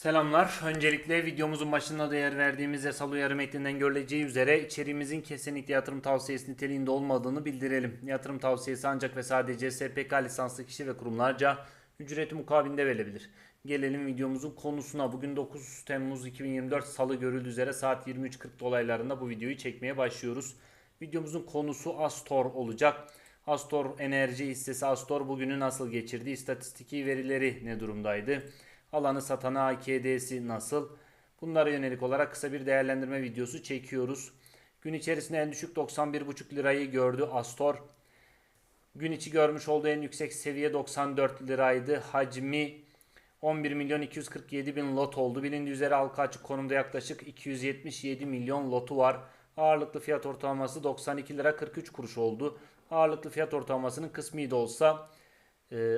Selamlar. Öncelikle videomuzun başında değer verdiğimiz yasal uyarı metninden görüleceği üzere içeriğimizin kesinlikle yatırım tavsiyesi niteliğinde olmadığını bildirelim. Yatırım tavsiyesi ancak ve sadece SPK lisanslı kişi ve kurumlarca ücreti mukabilinde verilebilir. Gelelim videomuzun konusuna. Bugün 9 Temmuz 2024 Salı görüldüğü üzere saat 23.40 dolaylarında bu videoyu çekmeye başlıyoruz. Videomuzun konusu Astor olacak. Astor Enerji hissesi Astor bugünü nasıl geçirdi? İstatistiki verileri ne durumdaydı? Alanı satana AKD'si nasıl? Bunlara yönelik olarak kısa bir değerlendirme videosu çekiyoruz. Gün içerisinde en düşük 91,5 lirayı gördü Astor. Gün içi görmüş olduğu en yüksek seviye 94 liraydı. Hacmi 11 milyon 247 bin lot oldu. Bilindiği üzere halka açık konumda yaklaşık 277 milyon lotu var. Ağırlıklı fiyat ortalaması 92 lira 43 kuruş oldu. Ağırlıklı fiyat ortalamasının kısmi de olsa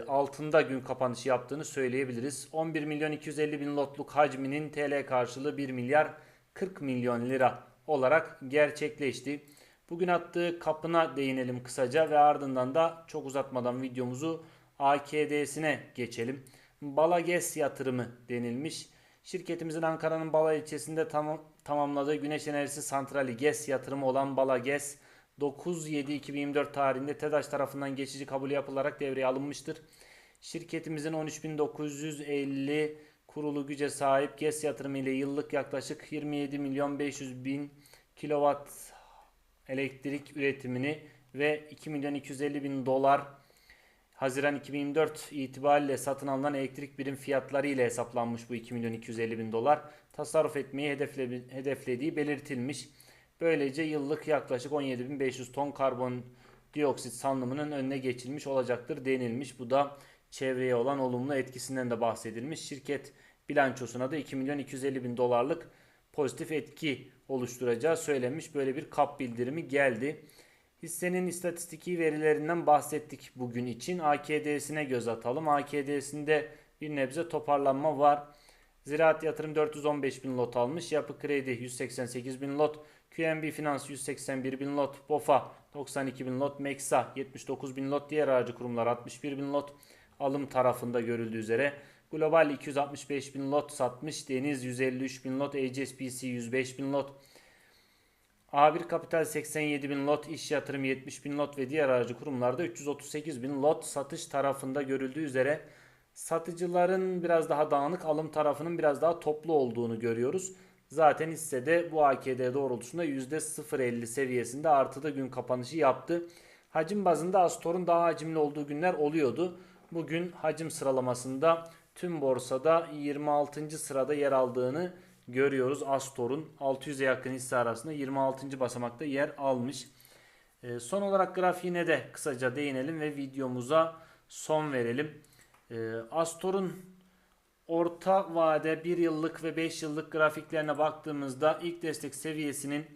altında gün kapanışı yaptığını söyleyebiliriz. 11 milyon 250 bin lotluk hacminin TL karşılığı 1 milyar 40 milyon lira olarak gerçekleşti. Bugün attığı kapına değinelim kısaca ve ardından da çok uzatmadan videomuzu AKD'sine geçelim. Balages yatırımı denilmiş. Şirketimizin Ankara'nın Bala ilçesinde tam, tamamladığı güneş enerjisi santrali GES yatırımı olan Balages 9-7-2024 tarihinde TEDAŞ tarafından geçici kabul yapılarak devreye alınmıştır. Şirketimizin 13.950 kurulu güce sahip GES yatırımı ile yıllık yaklaşık 27 milyon 500 bin kilowatt elektrik üretimini ve 2 milyon 250 bin dolar Haziran 2024 itibariyle satın alınan elektrik birim fiyatları ile hesaplanmış bu 2 milyon 250 bin dolar tasarruf etmeyi hedefle, hedeflediği belirtilmiş. Böylece yıllık yaklaşık 17.500 ton karbon dioksit salınımının önüne geçilmiş olacaktır denilmiş. Bu da çevreye olan olumlu etkisinden de bahsedilmiş. Şirket bilançosuna da 2 milyon 250 bin dolarlık pozitif etki oluşturacağı söylenmiş. Böyle bir kap bildirimi geldi. Hissenin istatistiki verilerinden bahsettik bugün için. AKD'sine göz atalım. AKD'sinde bir nebze toparlanma var. Ziraat Yatırım 415 bin lot almış. Yapı Kredi 188 bin lot. QNB Finans 181 bin lot. BOFA 92 bin lot. Meksa 79 bin lot. Diğer aracı kurumlar 61 bin lot. Alım tarafında görüldüğü üzere. Global 265 bin lot satmış. Deniz 153 bin lot. HSBC 105 bin lot. A1 Kapital 87 bin lot, iş yatırım 70 bin lot ve diğer aracı kurumlarda 338 bin lot satış tarafında görüldüğü üzere satıcıların biraz daha dağınık alım tarafının biraz daha toplu olduğunu görüyoruz. Zaten hissede bu AKD doğrultusunda %0.50 seviyesinde artıda gün kapanışı yaptı. Hacim bazında Astor'un daha hacimli olduğu günler oluyordu. Bugün hacim sıralamasında tüm borsada 26. sırada yer aldığını görüyoruz. Astor'un 600'e yakın hisse arasında 26. basamakta yer almış. E, son olarak grafiğine de kısaca değinelim ve videomuza son verelim. E, Astor'un orta vade 1 yıllık ve 5 yıllık grafiklerine baktığımızda ilk destek seviyesinin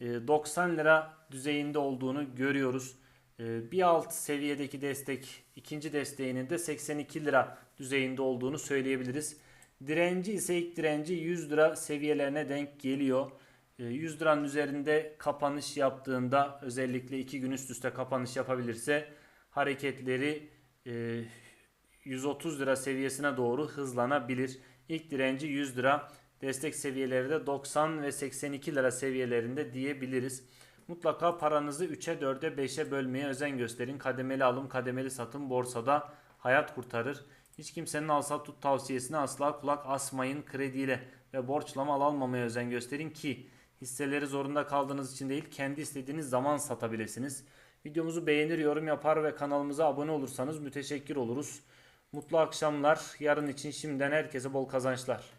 e, 90 lira düzeyinde olduğunu görüyoruz. E, bir alt seviyedeki destek ikinci desteğinin de 82 lira düzeyinde olduğunu söyleyebiliriz. Direnci ise ilk direnci 100 lira seviyelerine denk geliyor. 100 e, liranın üzerinde kapanış yaptığında özellikle 2 gün üst üste kapanış yapabilirse hareketleri 130 lira seviyesine doğru hızlanabilir. İlk direnci 100 lira, destek seviyeleri de 90 ve 82 lira seviyelerinde diyebiliriz. Mutlaka paranızı 3'e 4'e 5'e bölmeye özen gösterin. Kademeli alım, kademeli satım borsada hayat kurtarır. Hiç kimsenin al sat tut tavsiyesine asla kulak asmayın. Krediyle ve borçla mal almamaya özen gösterin ki hisseleri zorunda kaldığınız için değil kendi istediğiniz zaman satabilirsiniz. Videomuzu beğenir, yorum yapar ve kanalımıza abone olursanız müteşekkir oluruz. Mutlu akşamlar. Yarın için şimdiden herkese bol kazançlar.